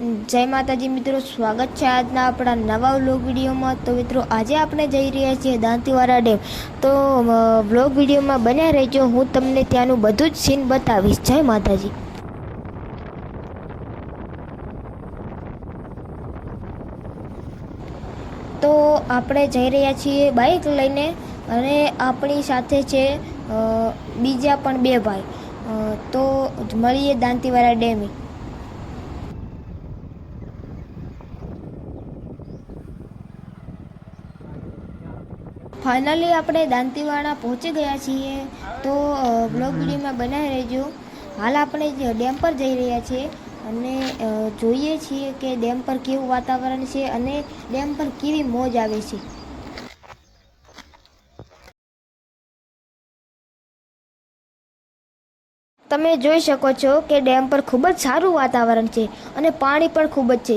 જય માતાજી મિત્રો, સ્વાગત છે આજના આપણા નવા વ્લોગ વિડીયોમાં. તો મિત્રો, આજે આપણે જઈ રહ્યા છીએ દાંતીવાડા ડેમ. તો વ્લોગ વિડીયોમાં બન્યા રહેજો. હું તમને ત્યાંનું બધું જ સીન બતાવીશ. જય માતાજી. તો, આપણે જઈ રહ્યા છીએ બાઇક લઈને અને આપણી સાથે છે બીજા પણ બે ભાઈ. તો, મળીએ દાંતીવાડા ડેમે. ફાઇનલી આપણે દાંતીવાડા પહોંચી ગયા છીએ. તો બ્લોગ વિડીયોમાં બનાવી રહેજો. હાલ આપણે ડેમ પર જઈ રહ્યા છીએ અને જોઈએ છીએ કે ડેમ પર કેવું વાતાવરણ છે અને ડેમ પર કેવી મોજ આવે છે. તમે જોઈ શકો છો કે ડેમ પર ખૂબ જ સારું વાતાવરણ છે અને પાણી પણ ખૂબ જ છે.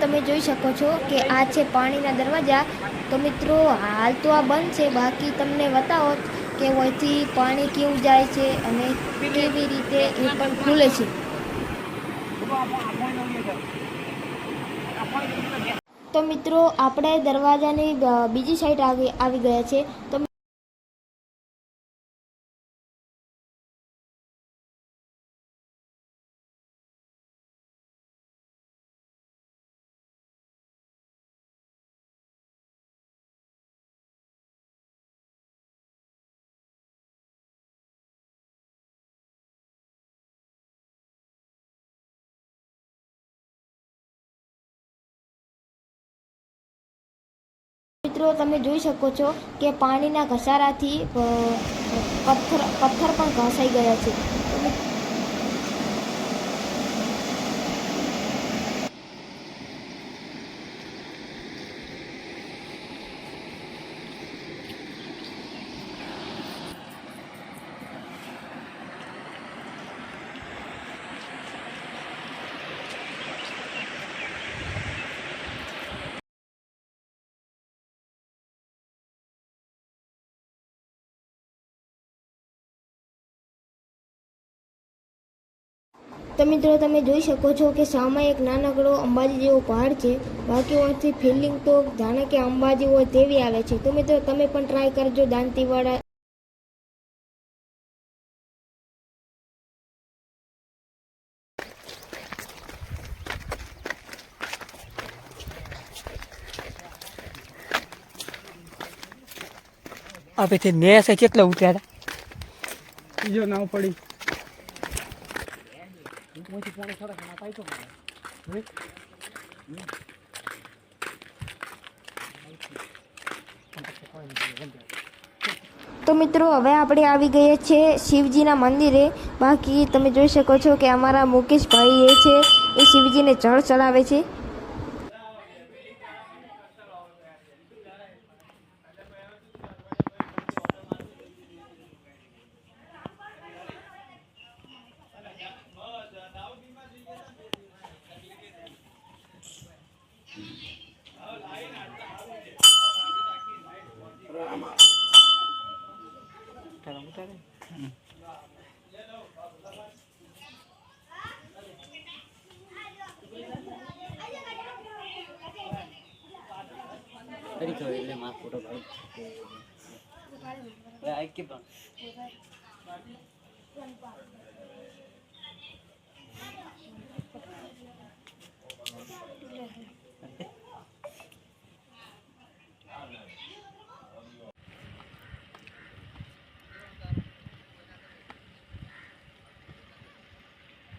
તો મિત્રો તમે જોઈ શકો છો કે આ છે પાણીના દરવાજા. તો મિત્રો, હાલ તો આ બંધ છે. બાકી તમને બતાવો કે અહીંથી પાણી કેવું જાય છે અને કેવી રીતે એ પણ ખુલે છે. તો મિત્રો, આપણે દરવાજાની બીજી સાઈડ આવી ગયા છે. તો મિત્રો તમે જોઈ શકો છો કે પાણીના ઘસારાથી પથ્થર પથ્થર પણ ઘસાઈ ગયા છે. તો તો મિત્રો તમે જોઈ શકો છો કે સામે એક નાનકડો અંબાજી જેવો પહાડ છે. બાકી અહીંથી ફિલિંગ તો જાણે કે અંબાજી હોય તેવી આવે છે. તો મિત્રો તમે પણ ટ્રાય કરજો દાંતીવાડા. આપે પછી નેસ કેટલા ઉઠ્યા બીજો નાવ પડી. તો મિત્રો, હવે આપણે આવી ગયા છે શિવજીના મંદિરે. બાકી તમે જોઈ શકો છો કે અમારા મુકેશભાઈ એ છે, એ શિવજીને જળ ચડાવે છે. એટલે મારો ફોટો પાડું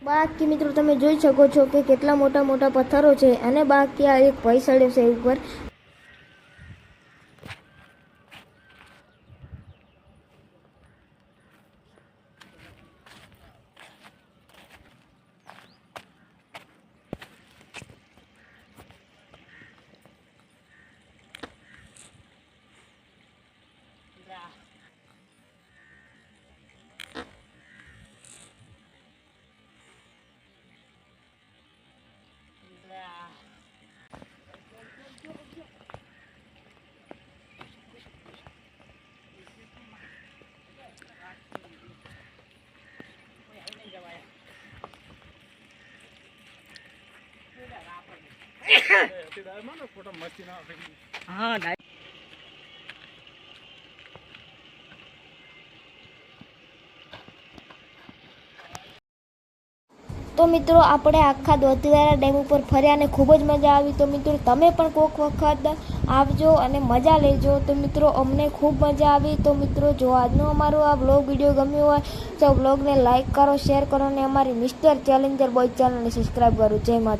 બાકી મિત્રો તમે જોઈ શકો છો કે કેટલા મોટા મોટા પથ્થરો છે. અને બાકી આ એક ભય સડ્યો છે ઉપર તો મિત્રો, આપણે આખા દોતીવાડા ડેમ ઉપર ફર્યા અને ખૂબ જ મજા આવી. તો મિત્રો, તમે પણ કોઈક વખત આવજો અને મજા લેજો. તો મિત્રો, અમને ખૂબ મજા આવી. તો મિત્રો, જો આજનો અમારો આ બ્લોગ વીડિયો ગમ્યો હોય, તો બ્લોગને લાઇક કરો શેર કરો અને અમારી મિસ્ટર ચેલેન્જર બોય ચેનલને સબસ્ક્રાઈબ કરો. જય માતા